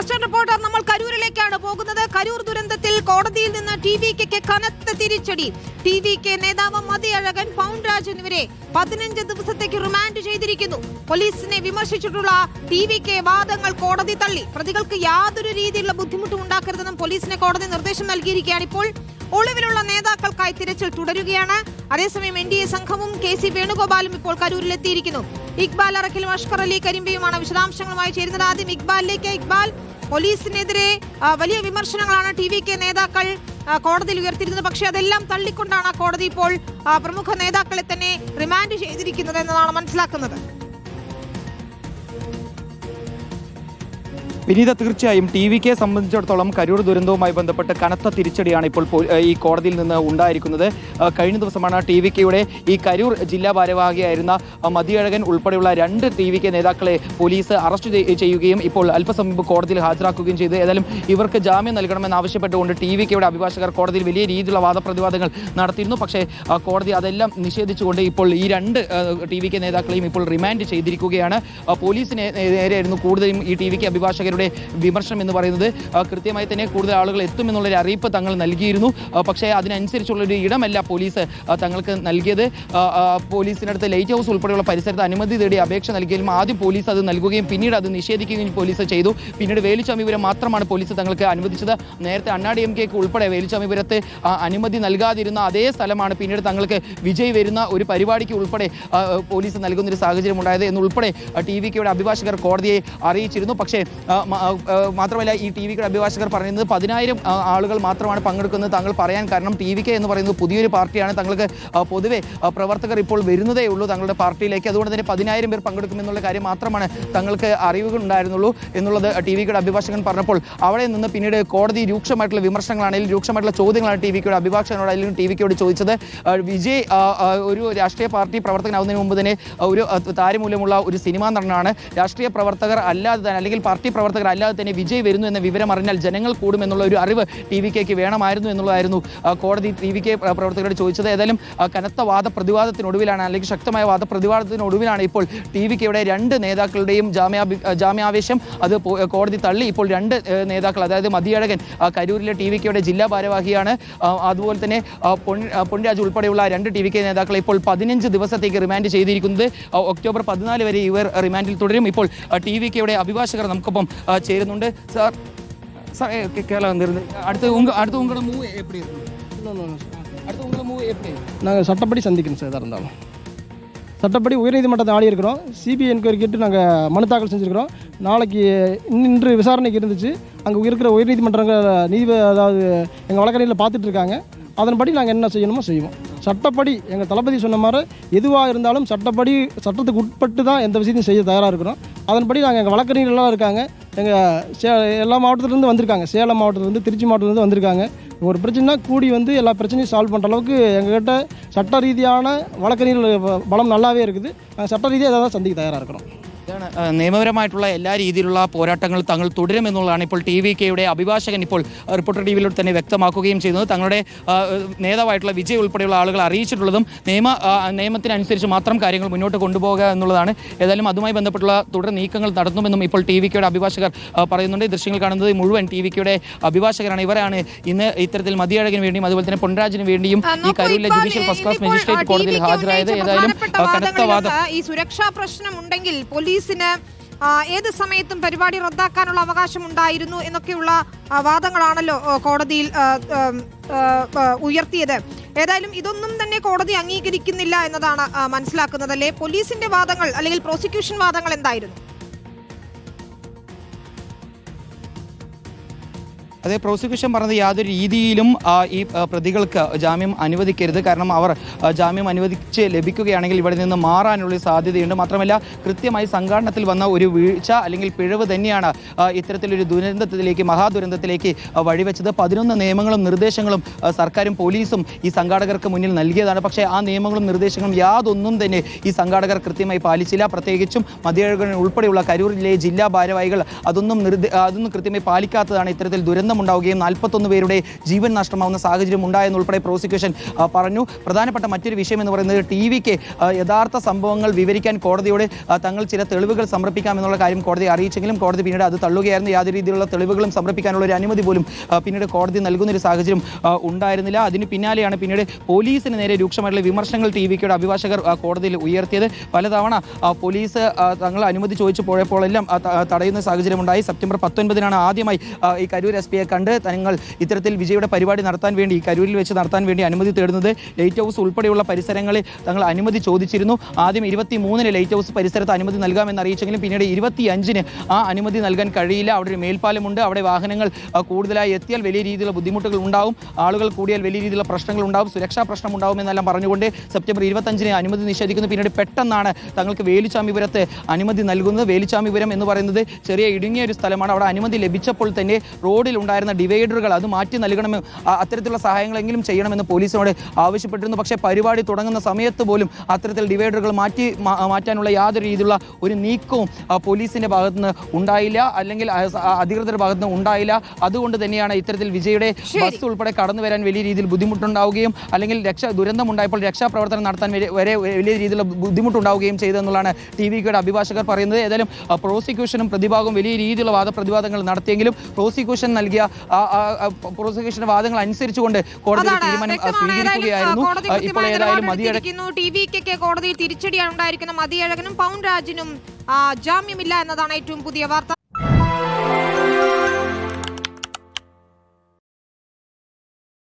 First reporter നമ്മൾ കരൂരിലേക്കാണ് പോകുന്നത്. കരൂർ ദുരന്തത്തിൽ കോടതിയിൽ നിന്ന് ടി വി കെക്ക് കനത്ത തിരിച്ചടി. ടി വി കെ നേതാവ് മതിയഴകൻ പൗൺരാജ് രാജ് എന്നിവരെ പതിനഞ്ച് ദിവസത്തേക്ക് റിമാൻഡ് ചെയ്തിരിക്കുന്നു. പോലീസിനെ വിമർശിച്ചിട്ടുള്ള ടി വി കെ വാദങ്ങൾ കോടതി തള്ളി. പ്രതികൾക്ക് യാതൊരു രീതിയിലുള്ള ബുദ്ധിമുട്ടും ഉണ്ടാക്കരുതെന്നും പോലീസിന് കോടതി നിർദ്ദേശം നൽകിയിരിക്കുകയാണ്. ഇപ്പോൾ ഒളിവിലുള്ള നേതാക്കൾക്കായി തിരച്ചിൽ തുടരുകയാണ്. അതേസമയം എൻ ഡി എ സംഘവും കെ സി വേണുഗോപാലും ഇപ്പോൾ കരൂരിലെത്തിയിരിക്കുന്നു. ഇക്ബാൽ അറക്കിലും അഷ്കർ അലി കരിമ്പയുമാണ് വിശദാംശങ്ങളുമായി ചേരുന്നത്. ആദ്യം ഇക്ബാലിലേക്ക്. ഇക്ബാൽ പോലീസിനെതിരെ വലിയ വിമർശനങ്ങളാണ് ടി വി കെ നേതാക്കൾ കോടതിയിൽ ഉയർത്തിയിരുന്നത്. പക്ഷേ അതെല്ലാം തള്ളിക്കൊണ്ടാണ് കോടതി ഇപ്പോൾ പ്രമുഖ നേതാക്കളെ തന്നെ റിമാൻഡ് ചെയ്തിരിക്കുന്നത് എന്നതാണ് മനസ്സിലാക്കുന്നത്. വിനീത തീർച്ചയായും ടി വി കെ സംബന്ധിച്ചിടത്തോളം കരൂർ ദുരന്തവുമായി ബന്ധപ്പെട്ട് കനത്ത തിരിച്ചടിയാണ് ഇപ്പോൾ ഈ കോടതിയിൽ നിന്ന് ഉണ്ടായിരിക്കുന്നത്. കഴിഞ്ഞ ദിവസമാണ് ടി വി കെയുടെ ഈ കരൂർ ജില്ലാ ഭാരവാഹിയായിരുന്ന മതിയഴകൻ ഉൾപ്പെടെയുള്ള രണ്ട് ടി വി കെ നേതാക്കളെ പോലീസ് അറസ്റ്റ് ചെയ്- ചെയ്യുകയും ഇപ്പോൾ അല്പസമീപം കോടതിയിൽ ഹാജരാക്കുകയും ചെയ്തു. ഏതായാലും ഇവർക്ക് ജാമ്യം നൽകണമെന്ന് ആവശ്യപ്പെട്ടുകൊണ്ട് ടി വി കെയുടെ അഭിഭാഷകർ കോടതിയിൽ വലിയ രീതിയിലുള്ള വാദപ്രതിവാദങ്ങൾ നടത്തിയിരുന്നു. പക്ഷേ കോടതി അതെല്ലാം നിഷേധിച്ചുകൊണ്ട് ഇപ്പോൾ ഈ രണ്ട് ടി വി കെ നേതാക്കളെയും ഇപ്പോൾ റിമാൻഡ് ചെയ്തിരിക്കുകയാണ്. പോലീസിനെ നേരെയായിരുന്നു കൂടുതലും ഈ ടി വി കെ അഭിഭാഷകരുടെ വിമർശനം എന്ന് പറയുന്നത് കൃത്യമായി തന്നെ കൂടുതൽ ആളുകൾ എത്തുമെന്നുള്ളൊരു അറിയിപ്പ് തങ്ങൾ നൽകിയിരുന്നു. പക്ഷേ അതിനനുസരിച്ചുള്ളൊരു ഇടമല്ല പോലീസ് തങ്ങൾക്ക് നൽകിയത്. പോലീസിനടുത്ത് ലൈറ്റ് ഹൗസ് ഉൾപ്പെടെയുള്ള പരിസരത്ത് അനുമതി തേടി അപേക്ഷ നൽകിയാലും ആദ്യം പോലീസ് അത് നൽകുകയും പിന്നീട് അത് നിഷേധിക്കുകയും പോലീസ് ചെയ്തു. പിന്നീട് വേലുച്ചാമിപുരം മാത്രമാണ് പോലീസ് തങ്ങൾക്ക് അനുവദിച്ചത്. നേരത്തെ അണ്ണാടി എം കെക്ക് ഉൾപ്പെടെ വേലുച്ചാമിപുരത്ത് അനുമതി നൽകാതിരുന്ന അതേ സ്ഥലമാണ് പിന്നീട് തങ്ങൾക്ക് വിജയ് വരുന്ന ഒരു പരിപാടിക്ക് ഉൾപ്പെടെ പോലീസ് നൽകുന്നൊരു സാഹചര്യം ഉണ്ടായത് എന്നുൾപ്പെടെ ടി വി അഭിഭാഷകർ കോടതിയെ അറിയിച്ചിരുന്നു. പക്ഷേ മാത്രമല്ല ഈ ടി വിയുടെ അഭിഭാഷകർ പറയുന്നത് പതിനായിരം ആളുകൾ മാത്രമാണ് പങ്കെടുക്കുന്നത്. താങ്കൾ പറയാൻ കാരണം ടി വി കെ എന്ന് പറയുന്നത് പുതിയൊരു പാർട്ടിയാണ്. തങ്ങൾക്ക് പൊതുവെ പ്രവർത്തകർ ഇപ്പോൾ വരുന്നതേ ഉള്ളൂ തങ്ങളുടെ പാർട്ടിയിലേക്ക്. അതുകൊണ്ട് തന്നെ പതിനായിരം പേർ പങ്കെടുക്കുമെന്നുള്ള കാര്യം മാത്രമാണ് തങ്ങൾക്ക് അറിവുകൾ ഉണ്ടായിരുന്നുള്ളൂ എന്നുള്ളത് ടി വി കെയുടെ അഭിഭാഷകൻ പറഞ്ഞപ്പോൾ. അവിടെ നിന്ന് പിന്നീട് കോടതി രൂക്ഷമായിട്ടുള്ള വിമർശനങ്ങളാണെങ്കിലും രൂക്ഷമായിട്ടുള്ള ചോദ്യങ്ങളാണ് ടി വി കെയുടെ അഭിഭാഷകനോട് അല്ലെങ്കിൽ ടി വി കെയോട് ചോദിച്ചത് വിജയ് ഒരു രാഷ്ട്രീയ പാർട്ടി പ്രവർത്തകനാവുന്നതിന് മുമ്പ് തന്നെ ഒരു താരമൂല്യമുള്ള ഒരു സിനിമാ നടനാണ്. രാഷ്ട്രീയ പ്രവർത്തകർ അല്ലാതെ തന്നെ അല്ലെങ്കിൽ പാർട്ടി പ്രവർത്തകർ അല്ലാതെ തന്നെ വിജയ് വരുന്നു എന്ന വിവരം അറിഞ്ഞാൽ ജനങ്ങൾ കൂടുമെന്നുള്ള ഒരു അറിവ് ടി വി കെക്ക് വേണമായിരുന്നു എന്നുള്ളതായിരുന്നു കോടതി ടി വി കെ പ്രവർത്തകരോട് ചോദിച്ചത്. ഏതായാലും കനത്ത വാദപ്രതിവാദത്തിനൊടുവിലാണ് അല്ലെങ്കിൽ ശക്തമായ വാദപ്രതിവാദത്തിനൊടുവിലാണ് ഇപ്പോൾ ടി വി കെയുടെ രണ്ട് നേതാക്കളുടെയും ജാമ്യാഭി ജാമ്യാവേശം. അത് കോടതി തള്ളി. ഇപ്പോൾ രണ്ട് നേതാക്കൾ അതായത് മതിയഴകൻ കരൂരിലെ ടി വി കെയുടെ ജില്ലാ ഭാരവാഹിയാണ്. അതുപോലെ തന്നെ പൊൻരാജ് ഉൾപ്പെടെയുള്ള രണ്ട് ടി വി കെ നേതാക്കളെ ഇപ്പോൾ പതിനഞ്ച് ദിവസത്തേക്ക് റിമാൻഡ് ചെയ്തിരിക്കുന്നത്. ഒക്ടോബർ പതിനാല് വരെ ഇവർ റിമാൻഡിൽ തുടരും. ഇപ്പോൾ ടി വി കെയുടെ അഭിഭാഷകർ നമുക്കൊപ്പം சேருந்துண்டு சார் சார் கேரளா வந்துருந்து அடுத்து உங்கள் அடுத்து உங்களோட மூவ் எப்படி இருக்கு அடுத்து உங்களோட மூவ் எப்படி நாங்கள் சட்டப்படி சந்திக்கணும் சார் இருந்தாலும் சட்டப்படி உயர்நீதிமன்றத்தை ஆடி இருக்கிறோம் சிபிஐ என்கொயரி கேட்டு நாங்கள் மனு தாக்கல் செஞ்சுருக்கிறோம் நாளைக்கு இன்று விசாரணைக்கு இருந்துச்சு அங்கே இருக்கிற உயர்நீதிமன்றங்கள் நீதி அதாவது எங்கள் வழக்கறியில் பார்த்துட்ருக்காங்க அதன்படி நாங்கள் என்ன செய்யணுமோ செய்வோம் சட்டப்படி எங்கள் தளபதி சொன்ன மாதிரி எதுவாக இருந்தாலும் சட்டப்படி சட்டத்துக்கு உட்பட்டு தான் எந்த விஷயத்தையும் செய்ய தயாராக இருக்கிறோம் அதன்படி நாங்கள் எங்கள் வழக்கறிஞர்கள்லாம் இருக்காங்க எங்கள் சே எல்லா மாவட்டத்துலேருந்து வந்திருக்காங்க. சேலம் மாவட்டத்துலேருந்து திருச்சி மாவட்டத்துலேருந்து வந்திருக்காங்க. ஒரு பிரச்சனைனா கூடி வந்து எல்லா பிரச்சனையும் சால்வ் பண்ணுற அளவுக்கு எங்ககிட்ட சட்ட ரீதியான வழக்கறிஞர்கள் பலம் நல்லாவே இருக்குது. நாங்கள் சட்ட ரீதியாக எதாவது தான் சந்திக்க தயாராக இருக்கிறோம் ഇതാണ് നിയമപരമായിട്ടുള്ള എല്ലാ രീതിയിലുള്ള പോരാട്ടങ്ങൾ തങ്ങൾ തുടരുമെന്നുള്ളതാണ് ഇപ്പോൾ ടി വി കെയുടെ അഭിഭാഷകൻ ഇപ്പോൾ റിപ്പോർട്ടർ ടി വിയിലൂടെ തന്നെ വ്യക്തമാക്കുകയും ചെയ്യുന്നത്. തങ്ങളുടെ നേതാവായിട്ടുള്ള വിജയ് ഉൾപ്പെടെയുള്ള ആളുകൾ അറിയിച്ചിട്ടുള്ളതും നിയമ നിയമത്തിനനുസരിച്ച് മാത്രം കാര്യങ്ങൾ മുന്നോട്ട് കൊണ്ടുപോകുക എന്നുള്ളതാണ്. ഏതായാലും അതുമായി ബന്ധപ്പെട്ടുള്ള തുടർ നീക്കങ്ങൾ നടത്തുമെന്നും ഇപ്പോൾ ടി വി കെയുടെ അഭിഭാഷകർ പറയുന്നുണ്ട്. ദൃശ്യങ്ങൾ കാണുന്നത് മുഴുവൻ ടി വി കെയുടെ അഭിഭാഷകരാണ്. ഇവരാണ് ഇന്ന് ഇത്തരത്തിൽ മതിയഴകിന് വേണ്ടിയും അതുപോലെ തന്നെ പൊൻരാജിന് വേണ്ടിയും ഈ കരൂരിലെ ജുഡീഷ്യൽ ഫസ്റ്റ് ക്ലാസ് മജിസ്ട്രേറ്റ് കോടതിയിൽ ഹാജരായത്. ഏതായാലും കനത്ത വാദം ഈ സുരക്ഷാ പ്രശ്നം ഉണ്ടെങ്കിൽ പോലീസിന് ആ, ഏത് സമയത്തും പരിപാടി റദ്ദാക്കാനുള്ള അവകാശം ഉണ്ടായിരുന്നു എന്നൊക്കെയുള്ള വാദങ്ങളാണല്ലോ കോടതിയിൽ ഉയർത്തിയത്. ഏതായാലും ഇതൊന്നും തന്നെ കോടതി അംഗീകരിക്കുന്നില്ല എന്നതാണ് മനസ്സിലാക്കുന്നത്. അല്ലെ? പോലീസിന്റെ വാദങ്ങൾ അല്ലെങ്കിൽ പ്രോസിക്യൂഷൻ വാദങ്ങൾ എന്തായിരുന്നു? അതെ പ്രോസിക്യൂഷൻ പറഞ്ഞത് യാതൊരു രീതിയിലും ഈ പ്രതികൾക്ക് ജാമ്യം അനുവദിക്കരുത്. കാരണം അവർ ജാമ്യം അനുവദിച്ച് ലഭിക്കുകയാണെങ്കിൽ ഇവിടെ നിന്ന് മാറാനുള്ള സാധ്യതയുണ്ട്. മാത്രമല്ല കൃത്യമായി സംഘാടനത്തിൽ വന്ന ഒരു വീഴ്ച അല്ലെങ്കിൽ പിഴവ് തന്നെയാണ് ഇത്തരത്തിലൊരു ദുരന്തത്തിലേക്ക് മഹാദുരന്തത്തിലേക്ക് വഴിവെച്ചത്. പതിനൊന്ന് നിയമങ്ങളും നിർദ്ദേശങ്ങളും സർക്കാരും പോലീസും ഈ സംഘാടകർക്ക് മുന്നിൽ നൽകിയതാണ്. പക്ഷേ ആ നിയമങ്ങളും നിർദ്ദേശങ്ങളും യാതൊന്നും തന്നെ ഈ സംഘാടകർ കൃത്യമായി പാലിച്ചില്ല. പ്രത്യേകിച്ചും മതിയഴകൻ ഉൾപ്പെടെയുള്ള കരൂരിലെ ജില്ലാ ഭാരവാഹികൾ അതൊന്നും അതൊന്നും കൃത്യമായി പാലിക്കാത്തതാണ് ഇത്തരത്തിൽ ദുരന്തം ദുരന്തമുണ്ടാവുകയും നാൽപ്പത്തൊന്ന് പേരുടെ ജീവൻ നഷ്ടമാവുന്ന സാഹചര്യം ഉണ്ടായെന്നുൾപ്പെടെ പ്രോസിക്യൂഷൻ പറഞ്ഞു. പ്രധാനപ്പെട്ട മറ്റൊരു വിഷയം എന്ന് പറയുന്നത് ടി വിക്ക് യഥാർത്ഥ സംഭവങ്ങൾ വിവരിക്കാൻ കോടതിയോട് തങ്ങൾ ചില തെളിവുകൾ സമർപ്പിക്കാമെന്നുള്ള കാര്യം കോടതി അറിയിച്ചെങ്കിലും കോടതി പിന്നീട് അത് തള്ളുകയായിരുന്നു. യാതൊരു രീതിയിലുള്ള തെളിവുകളും സമർപ്പിക്കാനുള്ള ഒരു അനുമതി പോലും പിന്നീട് കോടതി നൽകുന്ന ഒരു സാഹചര്യം ഉണ്ടായിരുന്നില്ല. അതിന് പിന്നാലെയാണ് പിന്നീട് പോലീസിന് നേരെ രൂക്ഷമായിട്ടുള്ള വിമർശനങ്ങൾ ടി വിക്കയുടെ അഭിഭാഷകർ കോടതിയിൽ ഉയർത്തിയത്. പലതവണ പോലീസ് തങ്ങൾ അനുമതി ചോദിച്ചു പോയപ്പോഴെല്ലാം തടയുന്ന സാഹചര്യമുണ്ടായി. സെപ്റ്റംബർ പത്തൊൻപതിനാണ് ആദ്യമായി ഈ കരൂർ എസ് പിയെ കണ്ട് തങ്ങൾ ഇത്തരത്തിൽ വിജയുടെ പരിപാടി നടത്താൻ വേണ്ടി കരൂരിൽ വെച്ച് നടത്താൻ വേണ്ടി അനുമതി തേടുന്നത് ലൈറ്റ് ഹൗസ് ഉൾപ്പെടെയുള്ള പരിസരങ്ങളിൽ തങ്ങൾ അനുമതി ചോദിച്ചിരുന്നു. ആദ്യം ഇരുപത്തി മൂന്നിന് ലൈറ്റ് ഹൗസ് പരിസരത്ത് അനുമതി നൽകാമെന്ന് അറിയിച്ചെങ്കിലും പിന്നീട് ഇരുപത്തി അഞ്ചിന് ആ അനുമതി നൽകാൻ കഴിയില്ല. അവിടെ ഒരു മേൽപ്പാലമുണ്ട്. അവിടെ വാഹനങ്ങൾ കൂടുതലായി എത്തിയാൽ വലിയ രീതിയിലുള്ള ബുദ്ധിമുട്ടുകൾ ഉണ്ടാവും. ആളുകൾ കൂടിയാൽ വലിയ രീതിയിലുള്ള പ്രശ്നങ്ങൾ ഉണ്ടാവും. സുരക്ഷാ പ്രശ്നം ഉണ്ടാവും എന്നെല്ലാം പറഞ്ഞുകൊണ്ട് സെപ്റ്റംബർ ഇരുപത്തഞ്ചിന് അനുമതി നിഷേധിക്കുന്നു. പിന്നീട് പെട്ടെന്നാണ് തങ്ങൾക്ക് വേലുച്ചാമിപുരത്ത് അനുമതി നൽകുന്നത്. വേലുച്ചാമിപുരം എന്ന് പറയുന്നത് ചെറിയ ഇടുങ്ങിയ ഒരു സ്ഥലമാണ്. അവിടെ അനുമതി ലഭിച്ചപ്പോൾ തന്നെ റോഡിൽ ഉണ്ടായിരുന്ന ഡിവൈഡറുകൾ അത് മാറ്റി നൽകണമെന്ന് അത്തരത്തിലുള്ള സഹായങ്ങളെങ്കിലും ചെയ്യണമെന്ന് പോലീസിനോട് ആവശ്യപ്പെട്ടിരുന്നു. പക്ഷേ പരിപാടി തുടങ്ങുന്ന സമയത്ത് പോലും അത്തരത്തിൽ ഡിവൈഡറുകൾ മാറ്റി മാറ്റാനുള്ള യാതൊരു രീതിയിലുള്ള ഒരു നീക്കവും പോലീസിന്റെ പോലീസിന്റെ ഭാഗത്തുനിന്ന് ഉണ്ടായില്ല. അല്ലെങ്കിൽ അധികൃതരുടെ ഭാഗത്തുനിന്ന് ഉണ്ടായില്ല. അതുകൊണ്ട് തന്നെയാണ് ഇത്തരത്തിൽ വിജയുടെ ബസ് ഉൾപ്പെടെ കടന്നു വരാൻ വലിയ രീതിയിൽ ബുദ്ധിമുട്ടുണ്ടാവുകയും അല്ലെങ്കിൽ രക്ഷ ദുരന്തമുണ്ടായപ്പോൾ രക്ഷാപ്രവർത്തനം നടത്താൻ വരെ വലിയ രീതിയിലുള്ള ബുദ്ധിമുട്ടുണ്ടാവുകയും ചെയ്തെന്നുള്ളതാണ് ടി വി കെയുടെ അഭിഭാഷകർ പറയുന്നത്. ഏതായാലും പ്രോസിക്യൂഷനും പ്രതിഭാഗവും വലിയ രീതിയിലുള്ള വാദപ്രതിവാദങ്ങൾ നടത്തിയെങ്കിലും പ്രോസിക്യൂഷൻ നൽകിയ ആ പ്രോസിക്യൂഷന്റെ വാദങ്ങൾ അനുസരിച്ചുകൊണ്ട് കോടതി തീരുമാനം സ്വീകരിക്കുകയായിരുന്നു. ഇപ്പോൾ ഏതായാലും നിലപാട് മതിയട എടുത്തിരിക്കുന്നു ടി കോടതിയിൽ തിരിച്ചടിയാണ് ഉണ്ടായിരിക്കുന്ന മതിയഴകനും പൗൻ രാജിനും ജാമ്യമില്ല എന്നതാണ് ഏറ്റവും പുതിയ വാർത്ത.